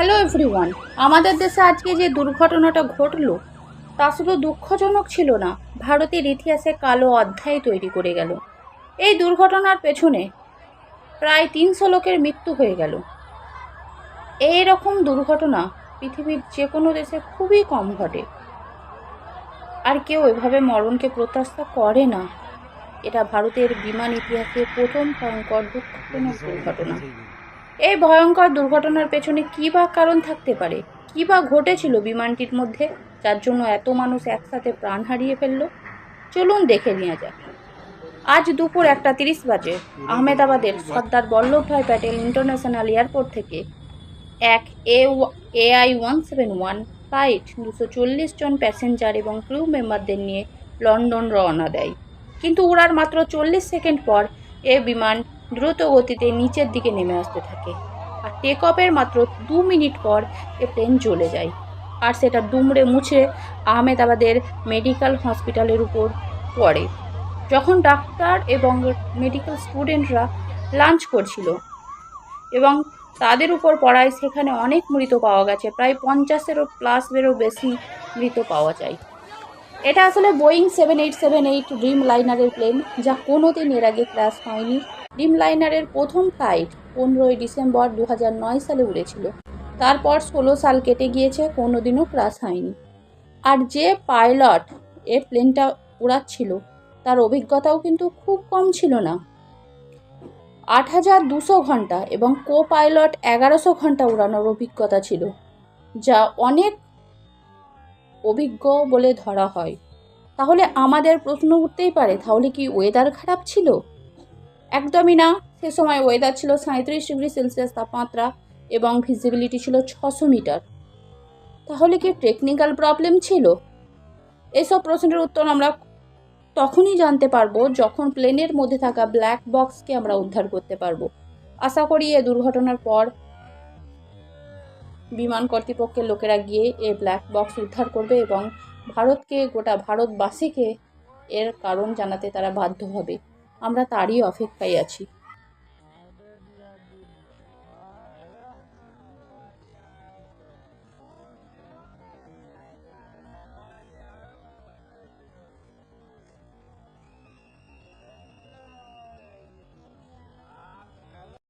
Hello everyone আমাদের দেশে আজকে যে দুর্ঘটনাটা ঘটলো, তা শুধু দুঃখজনক ছিল না, ভারতের ইতিহাসে কালো অধ্যায় তৈরি করে গেল। এই দুর্ঘটনার পেছনে প্রায় তিনশো লোকের মৃত্যু হয়ে গেল। এই রকম দুর্ঘটনা পৃথিবীর যে কোনো দেশে খুবই কম ঘটে। আর কেউ এভাবে মরণকে প্রত্যাশা করে না। এটা ভারতের বিমান ইতিহাসে প্রথম ভয়ঙ্কর দুঃখজনক দুর্ঘটনা। এই ভয়ঙ্কর দুর্ঘটনার পেছনে কী বা কারণ থাকতে পারে? কী বা ঘটেছিল বিমানটির মধ্যে? যার জন্য এত মানুষ একসাথে প্রাণ হারিয়ে ফেলল? চলুন দেখে নেওয়া যাক। আজ দুপুর একটা তিরিশ বাজে। আহমেদাবাদের সর্দার বল্লভভাই প্যাটেল ইন্টারন্যাশনাল এয়ারপোর্ট থেকে এক A AI one seven one flight দুশো চল্লিশ জন প্যাসেঞ্জার এবং ক্রু মেম্বারদের নিয়ে লন্ডন রওনা দেয়। কিন্তু উড়ার মাত্র চল্লিশ সেকেন্ড পর এ বিমান দ্রুত গতিতে নিচের দিকে নেমে আসতে থাকে। আর টেক অফের মাত্র দু মিনিট পর এ প্লেন চলে যায়। আর সেটা দুমড়ে মুছে আহমেদাবাদের মেডিকেল হসপিটালের উপর পড়ে। যখন ডাক্তার এবং মেডিকেল স্টুডেন্টরা লাঞ্চ করছিল এবং তাদের উপর পড়ায় সেখানে অনেক মৃত পাওয়া গেছে, প্রায় পঞ্চাশেরও প্লাসেরও বেশি মৃত পাওয়া যায়। এটা আসলে Boeing seven eight seven eight dream লাইনারের প্লেন যা কোনো দিন এর আগে ক্র্যাশ হয়নি। ড্রিম লাইনারের প্রথম ফ্লাইট পনেরোই ডিসেম্বর দু সালে উড়েছিল। তারপর ষোলো সাল কেটে গিয়েছে, কোনো দিনও ক্রাশ হয়নি। আর যে পাইলট এ প্লেনটা উড়াচ্ছিল, তার অভিজ্ঞতাও কিন্তু খুব কম ছিল না। আট হাজার দুশো ঘণ্টা এবং কো পাইলট এগারোশো ঘণ্টা উড়ানোর অভিজ্ঞতা ছিল, যা অনেক অভিজ্ঞ বলে ধরা হয়। তাহলে আমাদের প্রশ্ন উঠতেই পারে, তাহলে কি ওয়েদার খারাপ ছিল? একদমই না। সে সময় ওয়েদার ছিল সাঁত্রিশ ডিগ্রি সেলসিয়াস তাপমাত্রা এবং ভিজিবিলিটি ছিল ছশো মিটার। তাহলে কি টেকনিক্যাল প্রবলেম ছিল? এসব প্রশ্নের উত্তর আমরা তখনই জানতে পারব যখন প্লেনের মধ্যে থাকা ব্ল্যাক বক্সকে আমরা উদ্ধার করতে পারব। আশা করি এ দুর্ঘটনার পর বিমান কর্তৃপক্ষের লোকেরা গিয়ে এ ব্ল্যাক বক্স উদ্ধার করবে এবং ভারতকে, গোটা ভারতবাসীকে এর কারণ জানাতে তারা বাধ্য হবে। আমরা তারই অপেক্ষায় আছি।